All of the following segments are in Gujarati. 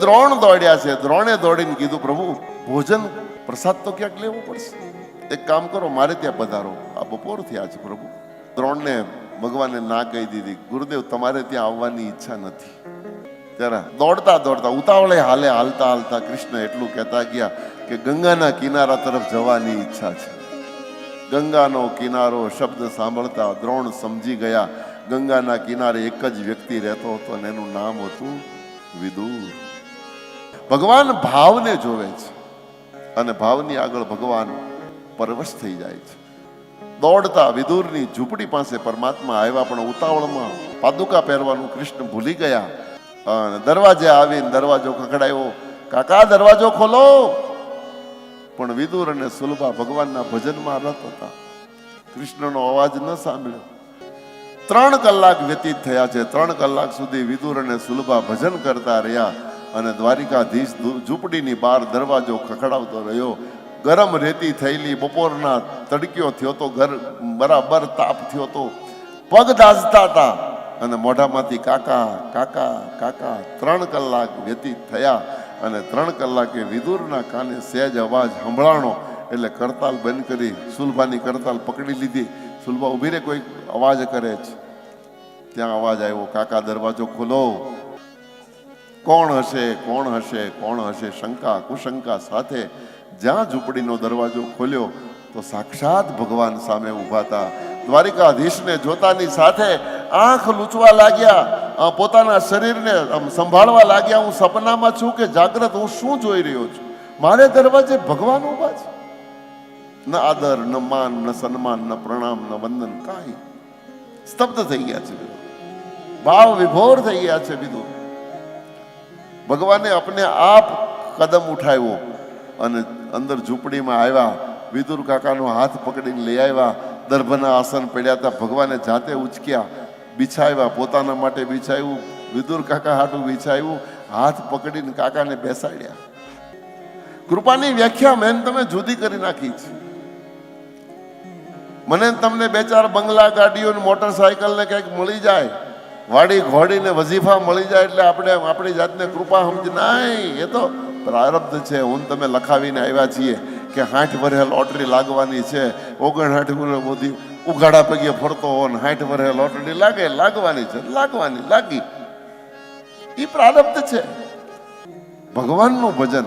દ્રોણ દોડ્યા છે. દ્રોણે દોડીને કીધું, પ્રભુ, ભોજન પ્રસાદ તો ક્યાંક લેવો પડશે? એક કામ કરો, મારે ત્યાં પધારો. આ બપોર થયા છે, પ્રભુ. દ્રોણને ભગવાને ના કહી દીધી, ગુરુદેવ, તમારે ત્યાં આવવાની ઈચ્છા નથી. ત્યારે દોડતા દોડતા ઉતાવળે હાલે હાલતા હાલતા કૃષ્ણ એટલું કહેતા ગયા કે ગંગાના કિનારા તરફ જવાની ઈચ્છા છે. ગંગાનો કિનારો શબ્દ સાંભળતા દ્રોણ સમજી ગયા. ગંગાના કિનારે એક જ વ્યક્તિ રહેતો હતો અને એનું નામ હતું વિદુર. ભગવાન ભાવને જોવે છે અને ભાવની આગળ ભગવાન પરવશ થઈ જાય છે. દોડતા વિદુરની ઝૂંપડી પાસે પરમાત્મા આવ્યા, પણ ઉતાવળમાં પાદુકા પહેરવાનું કૃષ્ણ ભૂલી ગયા. અને દરવાજે આવીને દરવાજો ખખડાયો, કાકા, દરવાજો ખોલો. પણ વિદુર અને સુલભા ભગવાનના ભજનમાં રત હતા. કૃષ્ણનો અવાજ ન સાંભળ્યો. ત્રણ કલાક વ્યતીત થયા છે. ત્રણ કલાક સુધી વિદુર અને સુલભા ભજન કરતા રહ્યા. અને દ્વારિકાધીશ ઝૂંપડીની બહાર દરવાજો ખખડાવતો રહ્યો. ગરમ રેતી થયેલી, બપોરના તડક્યો થયો તો ઘર બરાબર તાપ થયો તો પગ દાઝતા હતા. અને મોઢામાંથી કાકા કાકા કાકા, ત્રણ કલાક વ્યતીત થયા અને ત્રણ કલાકે વિદુરના કાને સહેજ અવાજ સંભળાણો. એટલે કરતાલ બંધ કરી, સુલભાની કરતાલ પકડી લીધી. સુલભા ઊભી રે, કોઈ અવાજ કરે છે? ત્યાં અવાજ આવ્યો, કાકા દરવાજો ખોલો. કોણ હશે કોણ હશે કોણ હશે, શંકા, કુશંકા સાથે જ્યાં ઝૂંપડીનો દરવાજો ખોલ્યો તો સાક્ષાત ભગવાન સામે ઊભા હતા. દ્વારિકાધીશને જોતાની સાથે આંખ લૂંચવા લાગ્યા. પોતાના શરીરને સંભાળવા લાગ્યા. હું સપનામાં છું કે જાગ્રત હું શું જોઈ રહ્યો છું? મારે દરવાજે ભગવાન ઊભા છે. ન આદર, ન માન, ન સન્માન, ન પ્રણામ, ન વંદન, કાંઈ. સ્તબ્ધ થઈ ગયા છે ભાવ વિભોર થઈ ગયા છે વિદુર ભગવાને આપને આપ કદમ ઉઠાવ્યો અને અંદર ઝૂંપડીમાં આવ્યા, વિદુર કાકાનો હાથ પકડીને લઈ આવ્યા, દર્ભના આસન પડ્યા હતા, ભગવાને જાતે ઉચક્યા, બિછાવ્યા, પોતાના માટે બિછાવ્યું, વિદુર કાકા હાટું બિછાવ્યું, હાથ પકડીને કાકાને બેસાડ્યા. કૃપાની વ્યાખ્યા મેં તમે જુદી કરી નાખી છે. મને તમને બે ચાર બંગલા ગાડીઓ મોટરસાયકલ ને કંઈક મળી જાય વાડી ઘોડીને વઝીફા મળી જાય એટલે આપણે આપણી જાતને કૃપા સમજ નહીં એ તો પ્રારબ્ધ છે. હું તમે લખાવીને આવ્યા છીએ કે હાઠ વરે લોટરી લાગવાની છે. ઓગણસાઠ વર્ષ મોદી ઉઘાડા પગે ફરતો હો ને હાઠ વરે લોટરી લાગે, લાગવાની છે, લાગવાની, લાગી. એ પ્રારબ્ધ છે. ભગવાનનું ભજન.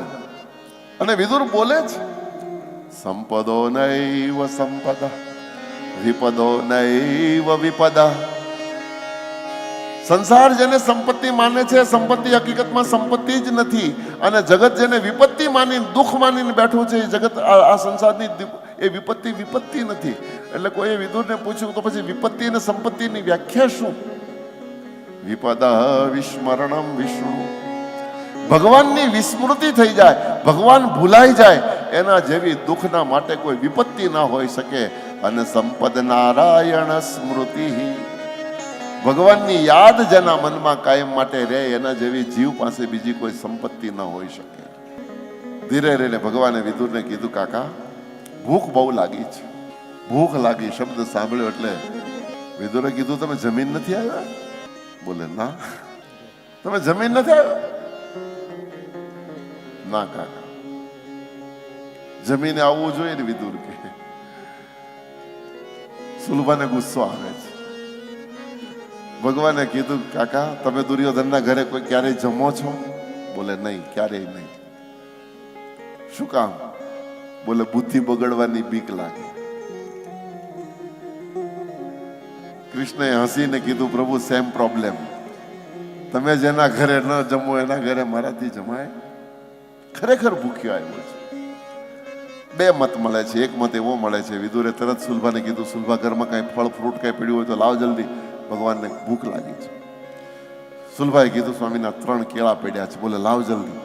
અને વિદુર બોલે છે, સંપદો નૈવ સંપદા, વિપદો નૈવ વિપદા સંસાર જેને સંપત્તિ માને છે, સંપત્તિ હકીકતમાં સંપત્તિ જ નથી. અને જગત જેને વિપત્તિ માની દુઃખ માનીને બેઠું છે, એ જગત આ સંસારની એ વિપત્તિ વિપત્તિ નથી. એટલે કોઈએ વિદુરને પૂછ્યું તો પછી વિપત્તિ અને સંપત્તિની વ્યાખ્યા શું? વિપદ વિસ્મરણમ વિષ્ણુ. ભગવાનની વિસ્મૃતિ થઈ જાય, ભગવાન ભૂલાઈ જાય, એના જેવી દુઃખના માટે કોઈ વિપત્તિ ના હોઈ શકે. અને સંપદ નારાયણ સ્મૃતિ. ભગવાનની યાદ જેના મનમાં કાયમ માટે રહે, એના જેવી જીવ પાસે બીજી કોઈ સંપત્તિ ન હોઈ શકે. ધીરે રહીને ભગવાને વિદુરને કીધું, કાકા, ભૂખ બહુ લાગી છે. ભૂખ લાગી, શબ્દ સાંભળ્યો એટલે વિદુરે કીધું, તમે જમીન નથી આવ્યા? બોલે, ના. તમે જમીન નથી આવ્યા? ના, કાકા. જમીને આવવું જોઈએ ને વિદુર કે સુલભાને ગુસ્સો આવે છે. ભગવાને કીધું, કાકા, તમે દુર્યોધનના ઘરે કોઈ ક્યારેય જમો છો? બોલે, નહીં, ક્યારેય નહીં. શું કામ? બોલે, બુદ્ધિ બગડવાની બીક લાગે. કૃષ્ણએ હસીને કીધું, પ્રભુ સેમ પ્રોબ્લેમ તમે જેના ઘરે ન જમો, એના ઘરે મારાથી જમાય. ખરેખર ભૂખ્યો આવ્યો છે. બે મત મળે છે. એક મત એવો મળે છે, વિદુરે તરત સુલભાને કીધું, સુલભા ઘરમાં કાંઈ ફળ ફ્રૂટ કાંઈ પડ્યું હોય તો લાવ જલ્દી. ભગવાનને ભૂખ લાગી છે. સુલભાઈ કીધું, સ્વામીના ત્રણ કેળા પડ્યા છે. બોલે, લાવ જલ્દી.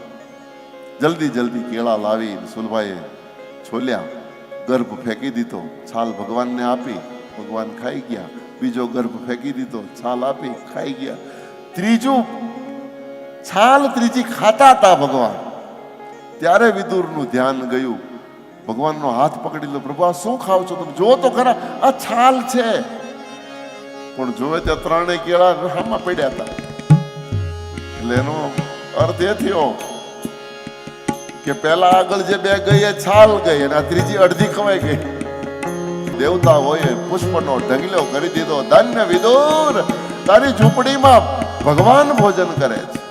જલ્દી જલ્દી કેળા લાવી સુલભાએ છોલ્યા, ગર્ભ ફેંકી દીધો, છાલ ભગવાનને આપી, ભગવાન ખાઈ ગયા. બીજો ગર્ભ ફેંકી દીધો, છાલ આપી, ખાઈ ગયા. ત્રીજું છાલ ત્રીજી ખાતા હતા ભગવાન. ત્યારે વિદુરનું ધ્યાન ગયું. ભગવાનનો હાથ પકડી લો, પ્રભુ, આ શું ખાવ છો? તમે જો તો ખરા, આ છાલ છે. પણ જોવે ત્યાં ત્રણેય કેળા હામાં પડ્યા હતા. એટલે એનો અર્થ એ થયો કે પેલા આગળ જે બે ગઈ એ છાલ ગઈ અને આ ત્રીજી અડધી ખવાઈ ગઈ. દેવતા હોય પુષ્પનો ઢગલો કરી દીધો. ધન્ય વિદુર, તારી ઝૂંપડીમાં ભગવાન ભોજન કરે છે.